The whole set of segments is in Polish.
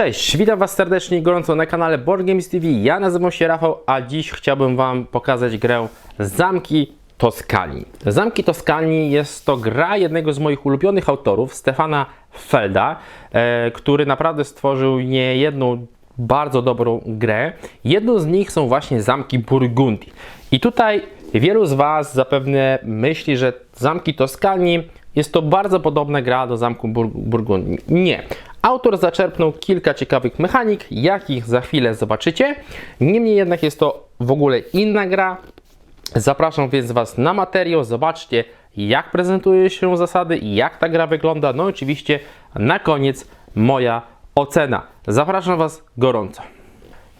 Cześć, witam Was serdecznie i gorąco na kanale Board Games TV. Ja nazywam się Rafał, a dziś chciałbym Wam pokazać grę Zamki Toskanii. Zamki Toskanii jest to gra jednego z moich ulubionych autorów, Stefana Felda, e, który naprawdę stworzył nie jedną bardzo dobrą grę. Jedną z nich są właśnie Zamki Burgundii. I tutaj wielu z Was zapewne myśli, że Zamki Toskanii jest to bardzo podobna gra do Zamku Bur- Burgundii. Nie. Autor zaczerpnął kilka ciekawych mechanik, jakich za chwilę zobaczycie. Niemniej jednak jest to w ogóle inna gra. Zapraszam więc Was na materiał, zobaczcie jak prezentuje się zasady, jak ta gra wygląda. No i oczywiście na koniec moja ocena. Zapraszam Was gorąco.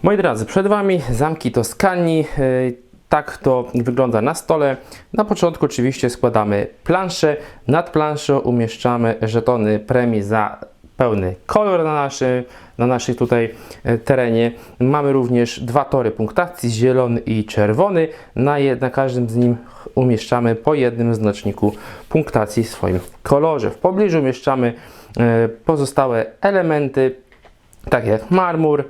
Moi drodzy, przed Wami zamki Toskanii. Yy, Tak to wygląda na stole. Na początku oczywiście składamy planszę. Nad planszą umieszczamy żetony premii za pełny kolor na, naszy, na naszej tutaj e, terenie. Mamy również dwa tory punktacji, zielony i czerwony. Na, na każdym z nim umieszczamy po jednym znaczniku punktacji w swoim kolorze. W pobliżu umieszczamy e, pozostałe elementy, takie jak marmur,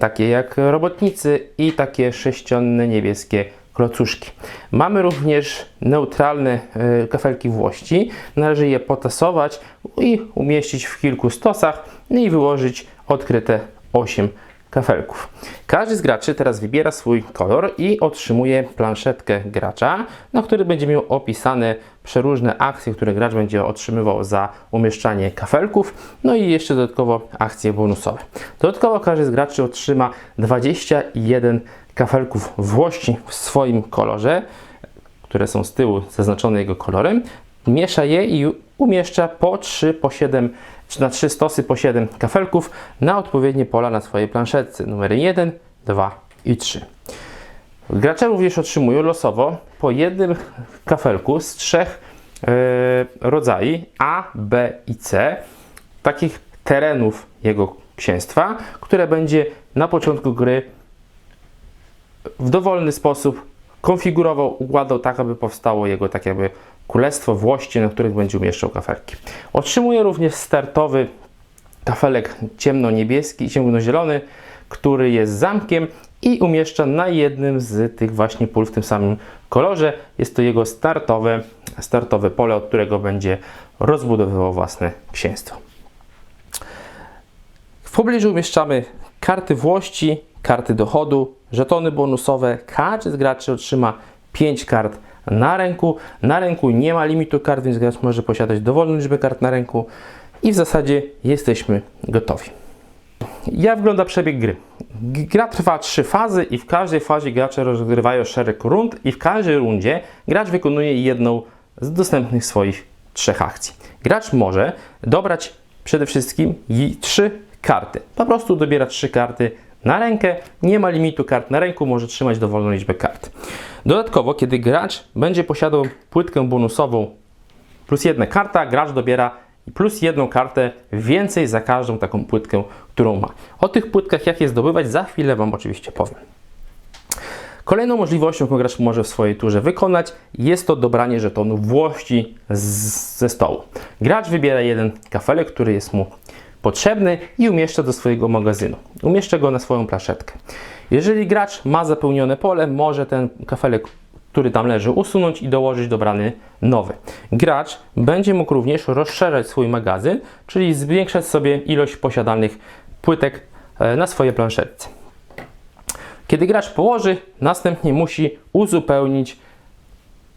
takie jak robotnicy i takie sześcionne niebieskie klocuszki. Mamy również neutralne e, kafelki włości. Należy je potasować i umieścić w kilku stosach i wyłożyć odkryte 8 kafelków. Każdy z graczy teraz wybiera swój kolor i otrzymuje planszetkę gracza, na której będzie miał opisane przeróżne akcje, które gracz będzie otrzymywał za umieszczanie kafelków, no i jeszcze dodatkowo akcje bonusowe. Dodatkowo każdy z graczy otrzyma 21 kafelków włości w swoim kolorze, które są z tyłu zaznaczone jego kolorem. Miesza je i umieszcza po 3, po 7 czy na 3 stosy po 7 kafelków na odpowiednie pola na swojej planszetce. Numery 1, 2 i 3. Gracze również otrzymują losowo po jednym kafelku z trzech e, rodzajów A, B i C takich terenów jego księstwa, które będzie na początku gry w dowolny sposób konfigurował, układał tak, aby powstało jego tak jakby królestwo włości, na których będzie umieszczał kafelki. Otrzymuje również startowy kafelek ciemno-niebieski, ciemno-zielony, który jest zamkiem i umieszcza na jednym z tych właśnie pól w tym samym kolorze. Jest to jego startowe, startowe pole, od którego będzie rozbudowywał własne księstwo. W pobliżu umieszczamy karty włości, karty dochodu, żetony bonusowe. Każdy z graczy otrzyma 5 kart na ręku. Na ręku nie ma limitu kart, więc gracz może posiadać dowolną liczbę kart na ręku i w zasadzie jesteśmy gotowi. Jak wygląda przebieg gry? Gra trwa trzy fazy i w każdej fazie gracze rozgrywają szereg rund i w każdej rundzie gracz wykonuje jedną z dostępnych swoich trzech akcji. Gracz może dobrać przede wszystkim trzy karty. Po prostu dobiera trzy karty na rękę, nie ma limitu kart na ręku, może trzymać dowolną liczbę kart. Dodatkowo, kiedy gracz będzie posiadał płytkę bonusową plus jedna karta, gracz dobiera plus jedną kartę więcej za każdą taką płytkę, którą ma. O tych płytkach, jak je zdobywać, za chwilę Wam oczywiście powiem. Kolejną możliwością, jaką gracz może w swojej turze wykonać, jest to dobranie żetonu włości z, ze stołu. Gracz wybiera jeden kafelek, który jest mu potrzebny i umieszcza do swojego magazynu. Umieszcza go na swoją plaszetkę. Jeżeli gracz ma zapełnione pole, może ten kafelek, który tam leży, usunąć i dołożyć dobrany nowy. Gracz będzie mógł również rozszerzać swój magazyn, czyli zwiększać sobie ilość posiadanych płytek e, na swojej planszetce. Kiedy gracz położy, następnie musi uzupełnić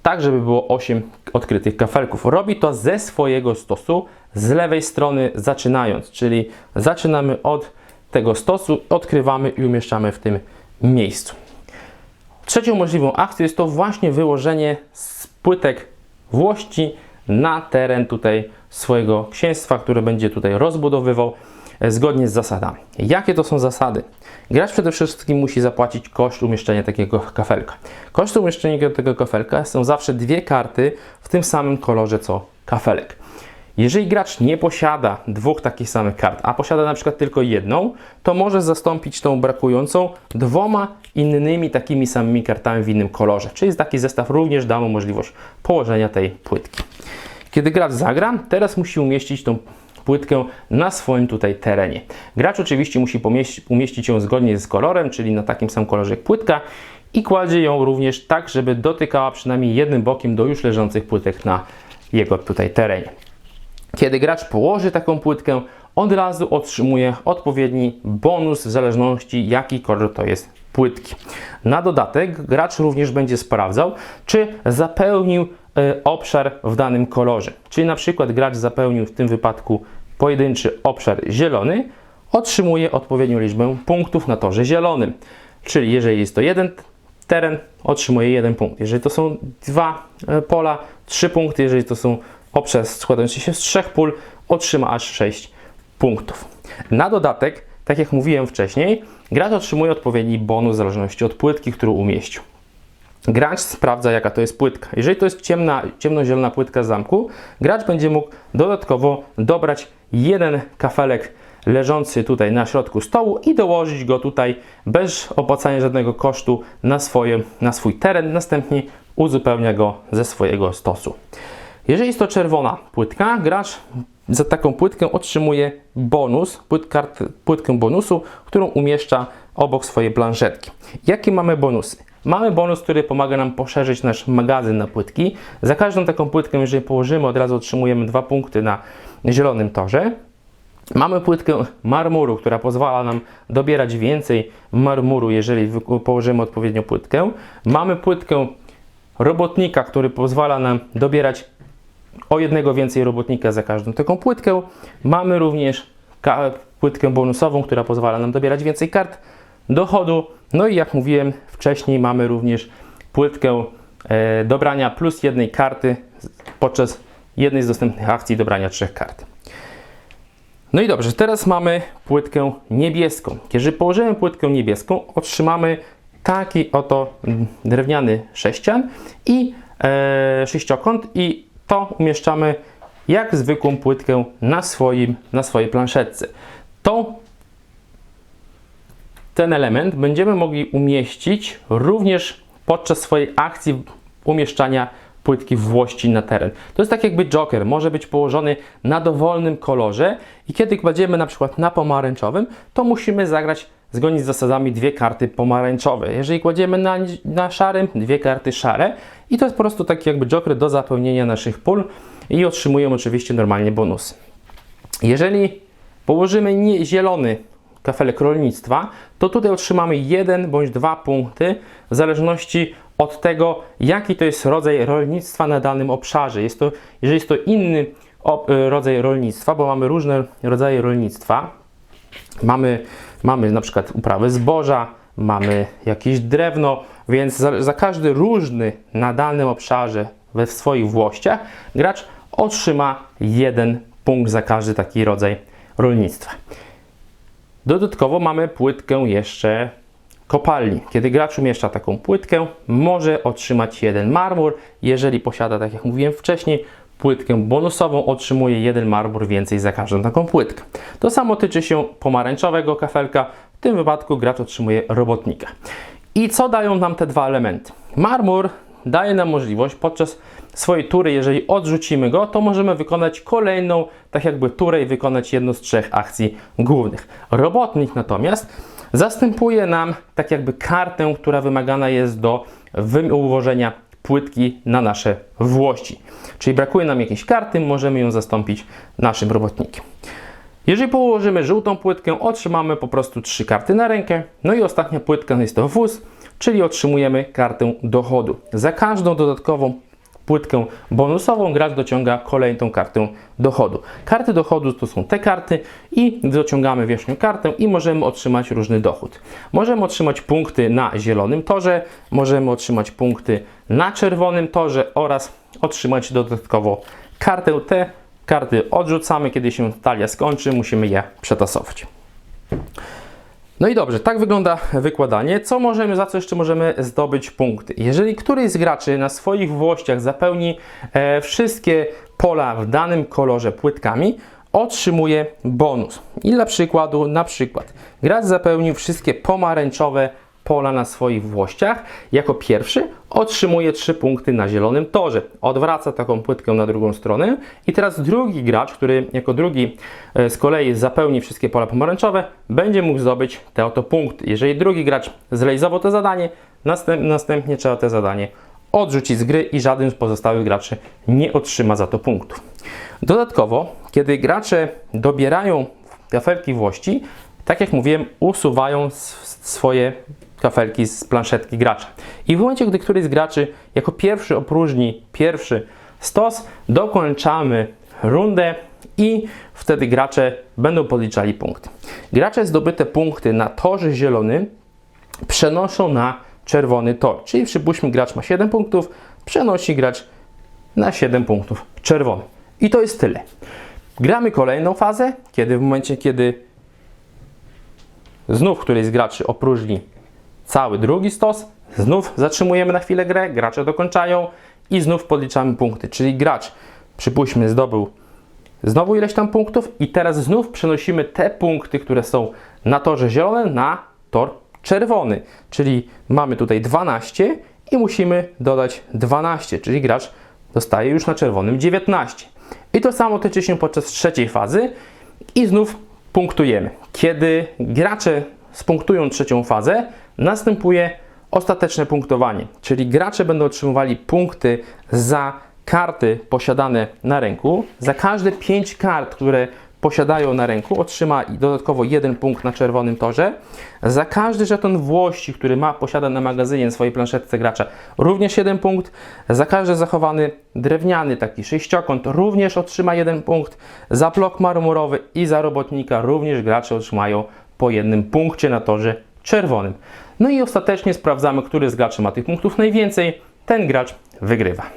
tak, żeby było 8 odkrytych kafelków. Robi to ze swojego stosu, z lewej strony zaczynając, czyli zaczynamy od tego stosu, odkrywamy i umieszczamy w tym miejscu. Trzecią możliwą akcją jest to właśnie wyłożenie z płytek włości na teren tutaj swojego księstwa, które będzie tutaj rozbudowywał zgodnie z zasadami. Jakie to są zasady? Gracz przede wszystkim musi zapłacić koszt umieszczenia takiego kafelka. Kosztem umieszczenia tego kafelka są zawsze dwie karty w tym samym kolorze co kafelek. Jeżeli gracz nie posiada dwóch takich samych kart, a posiada na przykład tylko jedną, to może zastąpić tą brakującą dwoma innymi takimi samymi kartami w innym kolorze. Czyli taki zestaw również da mu możliwość położenia tej płytki. Kiedy gracz zagra, teraz musi umieścić tą płytkę na swoim tutaj terenie. Gracz oczywiście musi umieścić ją zgodnie z kolorem, czyli na takim samym kolorze jak płytka i kładzie ją również tak, żeby dotykała przynajmniej jednym bokiem do już leżących płytek na jego tutaj terenie. Kiedy gracz położy taką płytkę, od razu otrzymuje odpowiedni bonus w zależności jaki kolor to jest płytki. Na dodatek gracz również będzie sprawdzał, czy zapełnił obszar w danym kolorze. Czyli na przykład gracz zapełnił w tym wypadku pojedynczy obszar zielony, otrzymuje odpowiednią liczbę punktów na torze zielonym. Czyli jeżeli jest to jeden teren, otrzymuje jeden punkt. Jeżeli to są dwa e, pola, trzy punkty. Jeżeli to są obszar składający się z trzech pól, otrzyma aż sześć punktów. Na dodatek, tak jak mówiłem wcześniej, gracz otrzymuje odpowiedni bonus w zależności od płytki, którą umieścił. Gracz sprawdza, jaka to jest płytka. Jeżeli to jest ciemna, ciemnozielona płytka zamku, gracz będzie mógł dodatkowo dobrać jeden kafelek leżący tutaj na środku stołu i dołożyć go tutaj bez opłacania żadnego kosztu na, swoje, na swój teren. Następnie uzupełnia go ze swojego stosu. Jeżeli jest to czerwona płytka, gracz za taką płytkę otrzymuje bonus, płyt, kart, płytkę bonusu, którą umieszcza obok swojej planszetki. Jakie mamy bonusy? Mamy bonus, który pomaga nam poszerzyć nasz magazyn na płytki. Za każdą taką płytkę, jeżeli położymy, od razu otrzymujemy dwa punkty na zielonym torze. Mamy płytkę marmuru, która pozwala nam dobierać więcej marmuru, jeżeli położymy odpowiednią płytkę. Mamy płytkę robotnika, który pozwala nam dobierać o jednego więcej robotnika za każdą taką płytkę. Mamy również płytkę bonusową, która pozwala nam dobierać więcej kart dochodu. No i jak mówiłem wcześniej, mamy również płytkę e, dobrania plus jednej karty podczas jednej z dostępnych akcji dobrania trzech kart. No i dobrze, teraz mamy płytkę niebieską. Jeżeli położymy płytkę niebieską, otrzymamy taki oto drewniany sześcian i e, sześciokąt i to umieszczamy jak zwykłą płytkę na, swoim, na swojej planszetce. To ten element będziemy mogli umieścić również podczas swojej akcji umieszczania płytki włości na teren. To jest tak jakby joker, może być położony na dowolnym kolorze i kiedy kładziemy na przykład na pomarańczowym, to musimy zagrać zgodnie z zasadami dwie karty pomarańczowe. Jeżeli kładziemy na, na szarym, dwie karty szare i to jest po prostu taki jakby joker do zapełnienia naszych pól i otrzymujemy oczywiście normalnie bonusy. Jeżeli położymy nie zielony kafelek rolnictwa, to tutaj otrzymamy jeden bądź dwa punkty w zależności od tego, jaki to jest rodzaj rolnictwa na danym obszarze. Jest to, jeżeli jest to inny e, rodzaj rolnictwa, bo mamy różne rodzaje rolnictwa, mamy, mamy na przykład uprawę zboża, mamy jakieś drewno, więc za, za każdy różny na danym obszarze we swoich włościach gracz otrzyma jeden punkt za każdy taki rodzaj rolnictwa. Dodatkowo mamy płytkę jeszcze kopalni. Kiedy gracz umieszcza taką płytkę, może otrzymać jeden marmur. Jeżeli posiada, tak jak mówiłem wcześniej, płytkę bonusową, otrzymuje jeden marmur więcej za każdą taką płytkę. To samo tyczy się pomarańczowego kafelka. W tym wypadku gracz otrzymuje robotnika. I co dają nam te dwa elementy? Marmur daje nam możliwość podczas swojej tury, jeżeli odrzucimy go, to możemy wykonać kolejną, tak jakby turę i wykonać jedną z trzech akcji głównych. Robotnik natomiast zastępuje nam tak jakby kartę, która wymagana jest do ułożenia płytki na nasze włości. Czyli brakuje nam jakiejś karty, możemy ją zastąpić naszym robotnikiem. Jeżeli położymy żółtą płytkę, otrzymamy po prostu trzy karty na rękę. No i ostatnia płytka jest to wóz, czyli otrzymujemy kartę dochodu. Za każdą dodatkową płytkę bonusową, gracz dociąga kolejną kartę dochodu. Karty dochodu to są te karty i dociągamy wierzchnią kartę i możemy otrzymać różny dochód. Możemy otrzymać punkty na zielonym torze, możemy otrzymać punkty na czerwonym torze oraz otrzymać dodatkowo kartę. Te karty odrzucamy, kiedy się talia skończy, musimy je przetasować. No i dobrze, tak wygląda wykładanie. Co możemy, za co jeszcze możemy zdobyć punkty? Jeżeli któryś z graczy na swoich włościach zapełni e, wszystkie pola w danym kolorze płytkami, otrzymuje bonus. I dla przykładu, na przykład, gracz zapełnił wszystkie pomarańczowe pola na swoich włościach, jako pierwszy otrzymuje 3 punkty na zielonym torze. Odwraca taką płytkę na drugą stronę i teraz drugi gracz, który jako drugi e, z kolei zapełni wszystkie pola pomarańczowe, będzie mógł zdobyć te oto punkty. Jeżeli drugi gracz zrealizował to zadanie, następ, następnie trzeba to zadanie odrzucić z gry i żaden z pozostałych graczy nie otrzyma za to punktów. Dodatkowo, kiedy gracze dobierają kafelki włości, tak jak mówiłem, usuwają swoje kafelki z planszetki gracza. I w momencie, gdy któryś z graczy jako pierwszy opróżni pierwszy stos, dokończamy rundę i wtedy gracze będą podliczali punkty. Gracze zdobyte punkty na torze zielonym przenoszą na czerwony tor. Czyli przypuśćmy, gracz ma 7 punktów, przenosi gracz na 7 punktów czerwony. I to jest tyle. Gramy kolejną fazę, kiedy w momencie, kiedy znów któryś z graczy opróżni cały drugi stos, znów zatrzymujemy na chwilę grę, gracze dokończają i znów podliczamy punkty. Czyli gracz, przypuśćmy, zdobył znowu ileś tam punktów i teraz znów przenosimy te punkty, które są na torze zielonym na tor czerwony. Czyli mamy tutaj 12 i musimy dodać 12, czyli gracz dostaje już na czerwonym 19. I to samo tyczy się podczas trzeciej fazy i znów punktujemy. Kiedy gracze spunktują trzecią fazę, następuje ostateczne punktowanie, czyli gracze będą otrzymywali punkty za karty posiadane na ręku. Za każde 5 kart, które posiadają na ręku, otrzyma dodatkowo jeden punkt na czerwonym torze. Za każdy żeton włości, który ma, posiada na magazynie na swojej planszetce gracza, również jeden punkt. Za każdy zachowany drewniany, taki sześciokąt, również otrzyma jeden punkt. Za blok marmurowy i za robotnika również gracze otrzymają po jednym punkcie na torze czerwonym. No i ostatecznie sprawdzamy, który z graczy ma tych punktów najwięcej. Ten gracz wygrywa.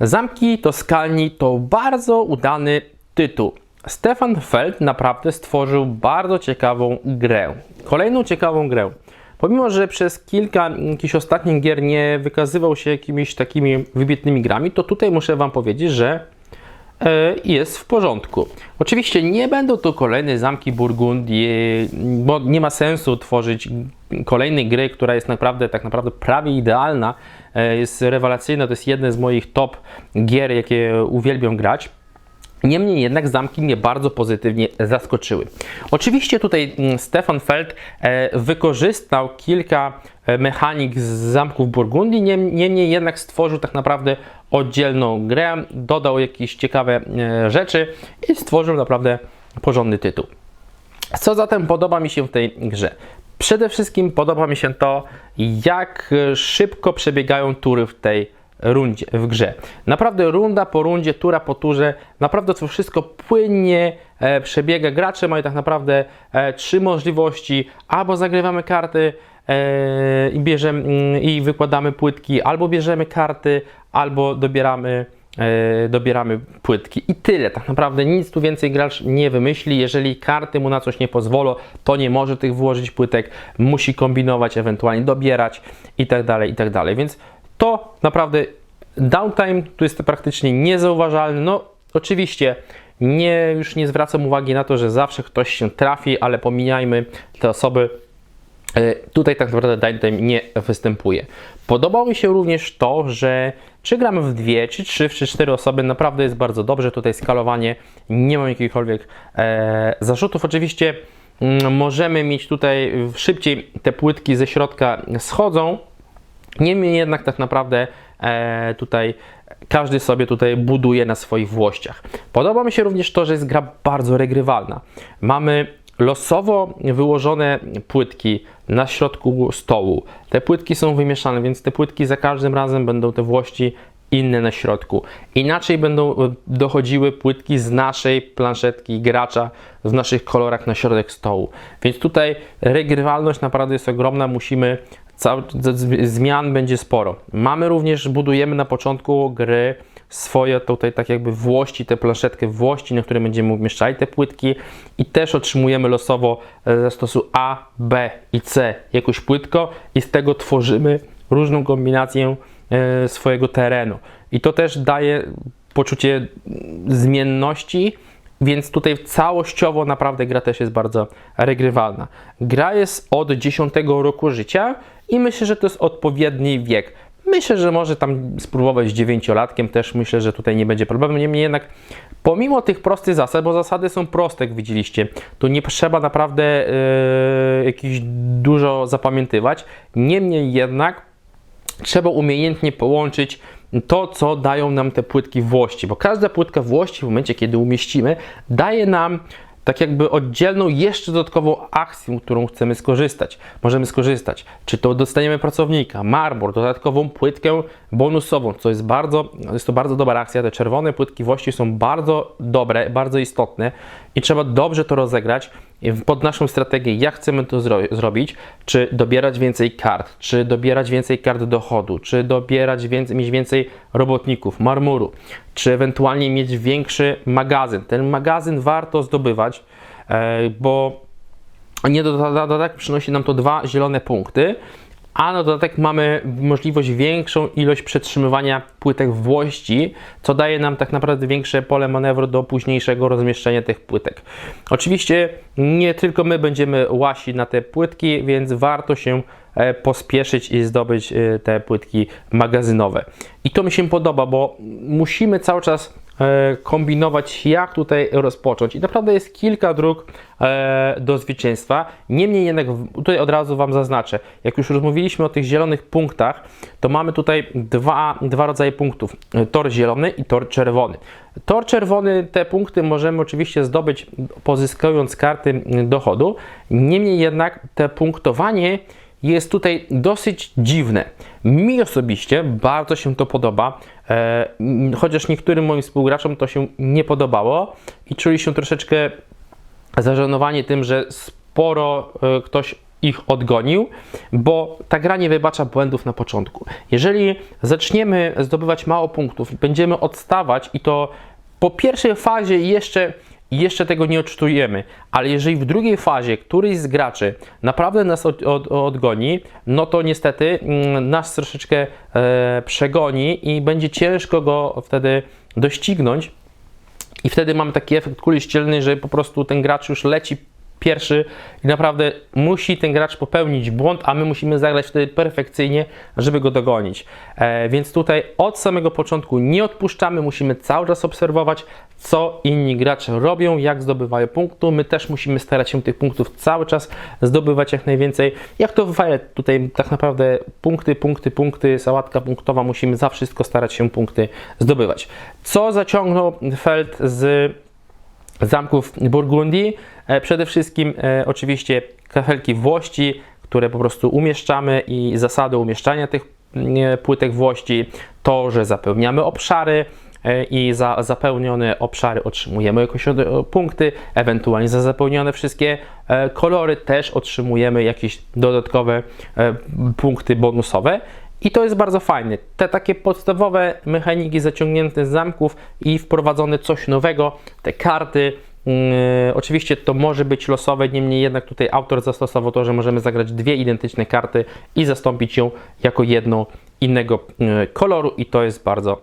Zamki Toskalni to bardzo udany tytuł. Stefan Feld naprawdę stworzył bardzo ciekawą grę. Kolejną ciekawą grę. Pomimo, że przez kilka jakichś ostatnich gier nie wykazywał się jakimiś takimi wybitnymi grami, to tutaj muszę Wam powiedzieć, że jest w porządku. Oczywiście nie będą to kolejne zamki Burgundii, bo nie ma sensu tworzyć kolejnej gry, która jest naprawdę tak naprawdę prawie idealna, e, jest rewelacyjna, to jest jedne z moich top gier, jakie uwielbiam grać. Niemniej jednak zamki mnie bardzo pozytywnie zaskoczyły. Oczywiście tutaj mm, Stefan Feld e, wykorzystał kilka e, mechanik z zamków Burgundii, niem- niemniej jednak stworzył tak naprawdę oddzielną grę, dodał jakieś ciekawe e, rzeczy i stworzył naprawdę porządny tytuł. Co zatem podoba mi się w tej grze? Przede wszystkim podoba mi się to, jak e, szybko przebiegają tury w tej rundzie, w grze. Naprawdę runda po rundzie, tura po turze, naprawdę to wszystko płynnie e, przebiega. Gracze mają tak naprawdę e, trzy możliwości, albo zagrywamy karty e, i bierzemy mm, i wykładamy płytki, albo bierzemy karty, albo dobieramy e, dobieramy płytki i tyle. Tak naprawdę nic tu więcej gracz nie wymyśli. Jeżeli karty mu na coś nie pozwolą, to nie może tych włożyć płytek, musi kombinować, ewentualnie dobierać i tak dalej, i tak. Więc to naprawdę downtime tu jest praktycznie niezauważalny. No oczywiście nie, już nie zwracam uwagi na to, że zawsze ktoś się trafi, ale pomijajmy te osoby, Tutaj tak naprawdę downtime nie występuje. Podobało mi się również to, że czy gramy w dwie, czy trzy, czy cztery osoby, naprawdę jest bardzo dobrze. Tutaj skalowanie, nie mam jakichkolwiek e, zarzutów. Oczywiście mm, możemy mieć tutaj szybciej te płytki ze środka schodzą, Niemniej jednak tak naprawdę e, tutaj każdy sobie tutaj buduje na swoich włościach. Podoba mi się również to, że jest gra bardzo regrywalna. Mamy losowo wyłożone płytki na środku stołu. Te płytki są wymieszane, więc te płytki za każdym razem będą te włości inne na środku. Inaczej będą e, dochodziły płytki z naszej planszetki gracza w naszych kolorach na środek stołu. Więc tutaj regrywalność naprawdę jest ogromna. Musimy Cały, zmian będzie sporo. Mamy również, budujemy na początku gry swoje tutaj tak jakby włości, tę planszetkę włości, na której będziemy umieszczali te płytki i też otrzymujemy losowo e, ze stosu A, B i C jakąś płytko i z tego tworzymy różną kombinację e, swojego terenu. I to też daje poczucie zmienności Więc tutaj całościowo naprawdę gra też jest bardzo regrywalna. Gra jest od 10 roku życia i myślę, że to jest odpowiedni wiek. Myślę, że może tam spróbować z dziewięciolatkiem też myślę, że tutaj nie będzie problemu. Niemniej jednak, pomimo tych prostych zasad, bo zasady są proste, jak widzieliście, tu nie trzeba naprawdę yy, jakiś dużo zapamiętywać. Niemniej jednak trzeba umiejętnie połączyć to, co dają nam te płytki włości, bo każda płytka włości w momencie, kiedy umieścimy, daje nam tak jakby oddzielną, jeszcze dodatkową akcję, którą chcemy skorzystać. Możemy skorzystać, czy to dostaniemy pracownika, marbor, dodatkową płytkę bonusową, co jest bardzo, jest to bardzo dobra akcja. Te czerwone płytki włości są bardzo dobre, bardzo istotne i trzeba dobrze to rozegrać pod naszą strategię, jak chcemy to zro zrobić, czy dobierać więcej kart, czy dobierać więcej kart dochodu, czy dobierać więcej, mieć więcej robotników, marmuru, czy ewentualnie mieć większy magazyn. Ten magazyn warto zdobywać, e, bo nie dodatek przynosi nam to dwa zielone punkty, a na dodatek mamy możliwość większą ilość przetrzymywania płytek włości, co daje nam tak naprawdę większe pole manewru do późniejszego rozmieszczenia tych płytek. Oczywiście nie tylko my będziemy łasić na te płytki, więc warto się e, pospieszyć i zdobyć e, te płytki magazynowe. I to mi się podoba, bo musimy cały czas kombinować, jak tutaj rozpocząć. I naprawdę jest kilka dróg do zwycięstwa. Niemniej jednak tutaj od razu Wam zaznaczę, jak już rozmówiliśmy o tych zielonych punktach, to mamy tutaj dwa, dwa rodzaje punktów. Tor zielony i tor czerwony. Tor czerwony, te punkty możemy oczywiście zdobyć pozyskując karty dochodu. Niemniej jednak te punktowanie jest tutaj dosyć dziwne. Mi osobiście bardzo się to podoba, e, chociaż niektórym moim współgraczom to się nie podobało i czuli się troszeczkę zażenowani tym, że sporo e, ktoś ich odgonił, bo ta gra nie wybacza błędów na początku. Jeżeli zaczniemy zdobywać mało punktów i będziemy odstawać i to po pierwszej fazie jeszcze jeszcze tego nie odczujemy, ale jeżeli w drugiej fazie któryś z graczy naprawdę nas od, od, odgoni, no to niestety mm, nas troszeczkę e, przegoni i będzie ciężko go wtedy doścignąć. I wtedy mamy taki efekt kuli ścielnej, że po prostu ten gracz już leci pierwszy i naprawdę musi ten gracz popełnić błąd, a my musimy zagrać wtedy perfekcyjnie, żeby go dogonić. E, więc tutaj od samego początku nie odpuszczamy, musimy cały czas obserwować, co inni gracze robią, jak zdobywają punktu. My też musimy starać się tych punktów cały czas zdobywać jak najwięcej. Jak to w tutaj tak naprawdę punkty, punkty, punkty, sałatka punktowa, musimy za wszystko starać się punkty zdobywać. Co zaciągnął Feld z zamków Burgundii? E, przede wszystkim e, oczywiście kafelki włości, które po prostu umieszczamy i zasady umieszczania tych mm, płytek włości, to, że zapełniamy obszary, e, i za zapełnione obszary otrzymujemy jakieś punkty, ewentualnie za zapełnione wszystkie kolory też otrzymujemy jakieś dodatkowe punkty bonusowe. I to jest bardzo fajne. Te takie podstawowe mechaniki zaciągnięte z zamków i wprowadzone coś nowego, te karty, Yy, oczywiście to może być losowe, niemniej jednak tutaj autor zastosował to, że możemy zagrać dwie identyczne karty i zastąpić ją jako jedną innego yy, koloru i to jest bardzo,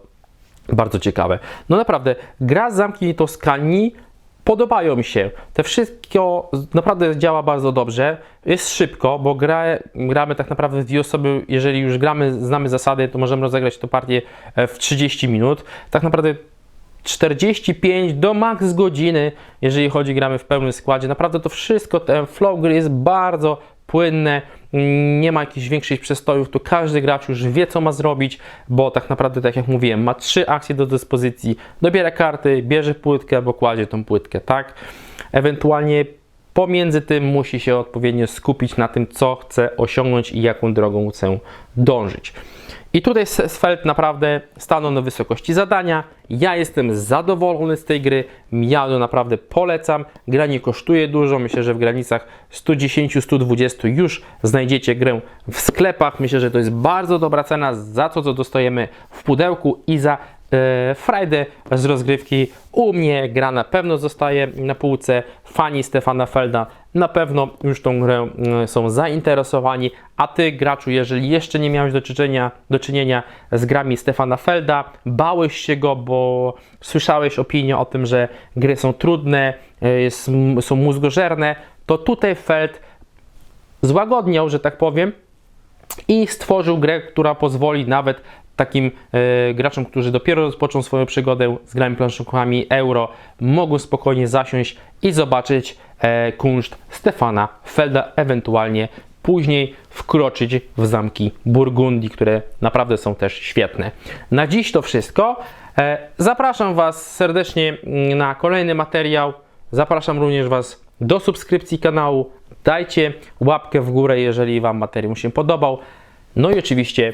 bardzo ciekawe. No naprawdę, gra Zamknij Toskanii podobają mi się. Te wszystko naprawdę działa bardzo dobrze. Jest szybko, bo gra, gramy tak naprawdę dwie osoby. Jeżeli już gramy, znamy zasady, to możemy rozegrać tę partię e, w 30 minut. Tak naprawdę 45 do max godziny, jeżeli chodzi, gramy w pełnym składzie. Naprawdę to wszystko, ten flow gry jest bardzo płynne, nie ma jakichś większych przestojów, to każdy gracz już wie, co ma zrobić, bo tak naprawdę, tak jak mówiłem, ma trzy akcje do dyspozycji, dobiera karty, bierze płytkę albo kładzie tą płytkę, tak? Ewentualnie pomiędzy tym musi się odpowiednio skupić na tym, co chce osiągnąć i jaką drogą chce dążyć. I tutaj Svelte naprawdę stanął na wysokości zadania. Ja jestem zadowolony z tej gry. Ją naprawdę polecam. Gra nie kosztuje dużo. Myślę, że w granicach 110-120 już znajdziecie grę w sklepach. Myślę, że to jest bardzo dobra cena za to, co dostajemy w pudełku i za e, frajdę z rozgrywki. U mnie gra na pewno zostaje na półce. Fani Stefana Felda na pewno już tą grę mm, są zainteresowani, a ty graczu, jeżeli jeszcze nie miałeś do czynienia, do czynienia z grami Stefana Felda, bałeś się go, bo słyszałeś opinię o tym, że gry są trudne, e, są mózgożerne, to tutaj Feld złagodniał, że tak powiem, i stworzył grę, która pozwoli nawet takim e, graczom, którzy dopiero rozpoczną swoją przygodę z grami planszówkami euro, mogą spokojnie zasiąść i zobaczyć e, kunszt Stefana Felda, ewentualnie później wkroczyć w zamki Burgundii, które naprawdę są też świetne. Na dziś to wszystko. E, zapraszam Was serdecznie mm, na kolejny materiał. Zapraszam również Was do subskrypcji kanału. Dajcie łapkę w górę, jeżeli Wam materiał się podobał. No i oczywiście